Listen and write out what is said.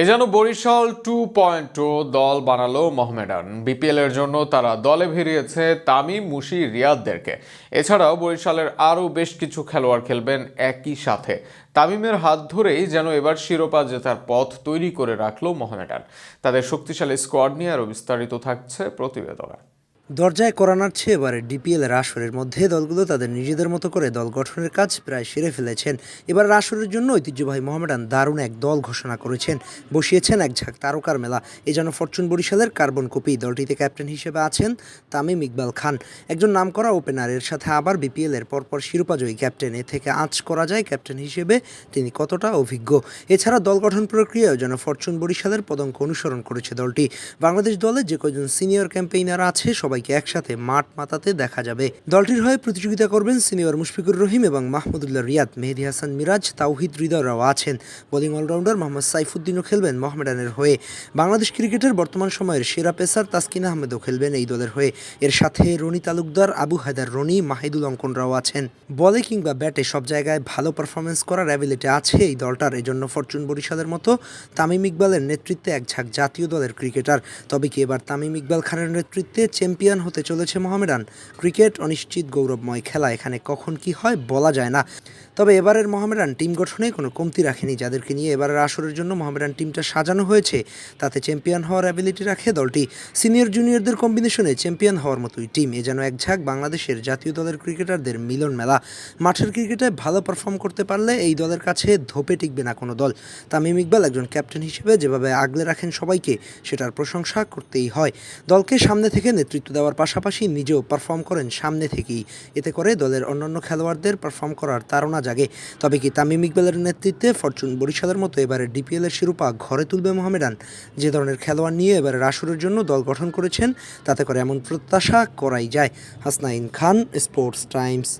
এ যেন Barishal two point দল বানালো মোহামেডান। বিপিএলের জন্য তারা দলে ভিড়িয়েছে তামিম, মুশি, রিয়াদদেরকে। এছাড়াও বরিশালের আরও বেশ কিছু খেলোয়াড় খেলবেন একই সাথে। তামিমের হাত ধরেই যেন এবার শিরোপা জেতার পথ তৈরি করে রাখল মোহামেডান। তাদের শক্তিশালী স্কোয়াড নিয়ে আরও বিস্তারিত থাকছে প্রতিবেদনে। দরজায় করানোর চেয়ে এবারে ডিপিএল এর আসরের মধ্যে। দলগুলো তাদের নিজেদের মতো করে দল গঠনের কাজ প্রায় সেরে ফেলেছেন। এবার আসরের জন্য ঐতিহ্যবাহী মোহামেডান দারুণ এক দল ঘোষণা করেছেন। বসিয়েছেন এক ঝাঁক তারকার মেলা। এ যেন ফরচুন বরিশালের কার্বন কপি। দলটিতে ক্যাপ্টেন হিসেবে আছেন তামিম ইকবাল খান। একজন নামকরা ওপেনার এর সাথে আবার বিপিএল এর পরপর শিরোপাজয়ী ক্যাপ্টেন। এ থেকে আঁচ করা যায় ক্যাপ্টেন হিসেবে। তিনি কতটা অভিজ্ঞ? এছাড়া দল গঠন প্রক্রিয়াও যেন ফরচুন বরিশালের পদঙ্ক অনুসরণ করেছে দলটি। বাংলাদেশ দলে যে কয়জন সিনিয়র ক্যাম্পেইনার আছে সবাইকে একসাথে মাঠ মাতাতে দেখা যাবে। দলটির হয়ে প্রতিযোগিতা করবেন সিনিয়র মুশফিকুর রহিম এবং মাহমুদুল্লাহ রিয়াদ। মেহেদি হাসান মিরাজ, তাওহিদ হৃদয়রাও আছেন। বোলিং অলরাউন্ডার মোহাম্মদ সাইফুদ্দিনও খেলবেন মোহামেডানের হয়ে। বাংলাদেশ ক্রিকেটের বর্তমান সময়ের সেরা পেসার তাসকিন আহমেদও খেলবেন এই দলের হয়ে। এর সাথে রনি তালুকদার, আবু হায়দার রনি, মাহিদুল অঙ্কনরাও আছেন। বলে কিংবা ব্যাটে সব জায়গায় ভালো পারফরমেন্স করার অ্যাবিলিটি আছে এই দলটার। এজন্য ফরচুন বরিশালের মতো তামিম ইকবালের নেতৃত্বে এক ঝাঁক জাতীয় দলের ক্রিকেটার। তবে কি এবার তামিম ইকবাল খানের নেতৃত্বে চ্যাম্পিয়ন হতে চলেছে মোহামেডান। ক্রিকেট অনিশ্চিত গৌরবময় খেলা এখানে কখন কি হয় বলা যায় না। তবে এবারের মহামেডান টিম গঠনে কোনো কমতি রাখেনি যাদেরকে নিয়ে এবারের আসরের জন্য মহামেডান টিমটা সাজানো হয়েছে। তাতে চ্যাম্পিয়ন হওয়ার অ্যাবিলিটি রাখে দলটি। সিনিয়র জুনিয়রদের কম্বিনেশনে চ্যাম্পিয়ন হওয়ার মতোই টিম। এ যেন এক ঝাঁক বাংলাদেশের জাতীয় দলের ক্রিকেটারদের মিলন মেলা। মাঠের ক্রিকেটে ভালো পারফর্ম করতে পারলে এই দলের কাছে ধোপে টিকবে না কোনো দল। তামিম ইকবাল একজন ক্যাপ্টেন হিসেবে যেভাবে আগলে রাখেন সবাইকে, সেটার প্রশংসা করতেই হয়। দলকে সামনে থেকে নেতৃত্ব দেওয়ার পাশাপাশি নিজেও পারফর্ম করেন সামনে থেকেই। এতে করে দলের অন্যান্য খেলোয়াড়দের পারফর্ম করার তাড়না জাগে। তবে কি তামিম ইকবালের নেতৃত্বে ফরচুন বরিশালের মতো এবারে ডিপিএল এর শিরোপা ঘরে তুলবে মোহামেডান। যে ধরনের খেলোয়াড় নিয়ে এবারে আসরের জন্য দল গঠন করেছেন, তাতে করে এমন প্রত্যাশা করাই যায়। Hasnain Khan, sports times.